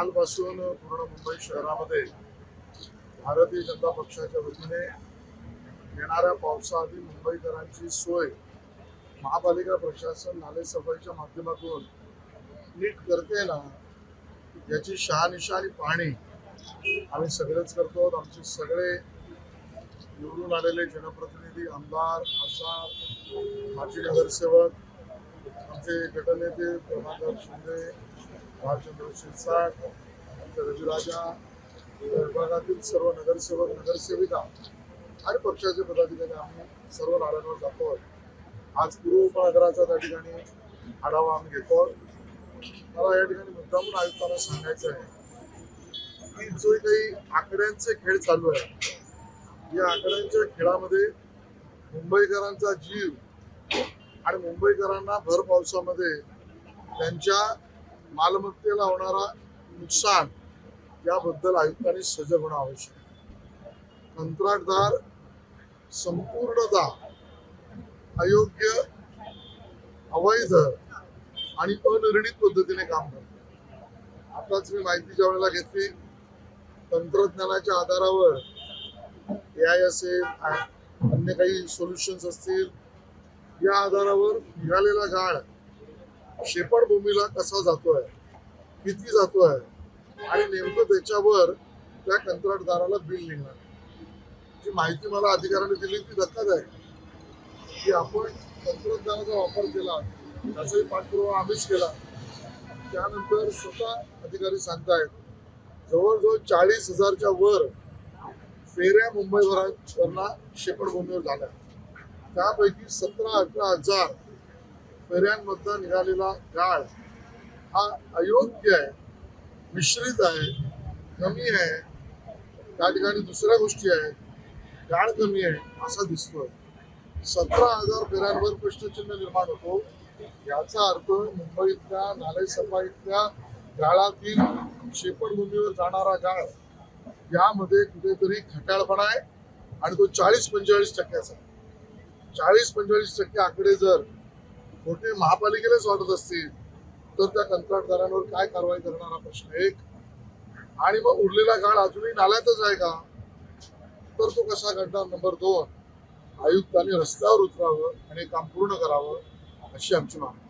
कालपासून पूर्ण मुंबई शहरामध्ये भारतीय जनता पक्षाच्या वतीने येणाऱ्या पावसाआधी मुंबईकरांची सोय महापालिका प्रशासन नालेसफाईच्या माध्यमातून नीट करते ना याची शहानिशा आणि पाहणी आम्ही सगळेच करतो. आमचे सगळे निवडून आलेले जनप्रतिनिधी आमदार खासदार माजी नगरसेवक आमचे गटनेते प्रभाकर शिंदे भालचंद्र शिरसाट आमचे रविराजा विभागातील सर्व नगरसेवक नगरसेविका आणि पक्षाचे पदाधिकारी आम्ही सर्व नाड्यांवर जातो. आज पूर्व उपनगराचा त्या ठिकाणी आढावा आम्ही घेतो. मला या ठिकाणी मुद्दामून आयुक्तांना सांगायचं आहे की जो काही आकड्यांचे खेळ चालू आहे या आकड्यांच्या खेळामध्ये मुंबईकरांचा जीव आणि मुंबईकरांना भर पावसामध्ये त्यांच्या मालमत्तेला होणारा नुकसान याबद्दल आयुक्तांनी सजग होणं आवश्यक आहे. कंत्राटदार संपूर्णतः अयोग्य अवैध आणि अनिर्णित पद्धतीने काम करतो आताच मी माहिती ज्या वेळेला घेतली तंत्रज्ञानाच्या आधारावर ए आय असेल अन्य काही सोल्युशन्स असतील या आधारावर निघालेला गाळ शेपड भूमीला कसा जातोय किती जातोय आणि नेमकं त्याच्यावर त्या कंत्राटदाराला बिल निघणार. जी माहिती मला अधिकाऱ्याने दिली ती धक्कादायक की आपण तंत्रज्ञानाचा वापर केला त्याचाही पाठपुरावा आम्हीच केला. त्यानंतर स्वतः अधिकारी सांगतायत जवळजवळ चाळीस हजारच्या वर फेऱ्या मुंबईभरांना शेपडभूमीवर झाल्या. त्यापैकी सतरा अठरा हजार फेऱ्यांमधनं निघालेला गाळ हा अयोग्य आहे मिश्रित आहे कमी आहे त्या ठिकाणी दुसऱ्या गोष्टी आहेत गाळ कमी आहे असा दिसतोय. सतरा हजार फेऱ्यांवर प्रश्नचिन्ह निर्माण होतो. याचा अर्थ मुंबईतल्या नाले सफाईतल्या गाळातील शेपटभूमीवर जाणारा गाळ यामध्ये कुठेतरी खटाळपणा आहे आणि तो चाळीस पंचेचाळीस टक्क्याचा चाळीस पंचेचाळीस टक्के आकडे जर खोटे महापालिकेलाच वाटत असतील तर त्या कंत्राटदारांवर काय कारवाई करणार हा प्रश्न एक. आणि मग उरलेला गाळ अजूनही नाल्यातच आहे का? तर तो कसा घडणार? नंबर दोन आयुक्तांनी रस्त्यावर उतरावं आणि हे काम पूर्ण करावं अशी आमची मागणी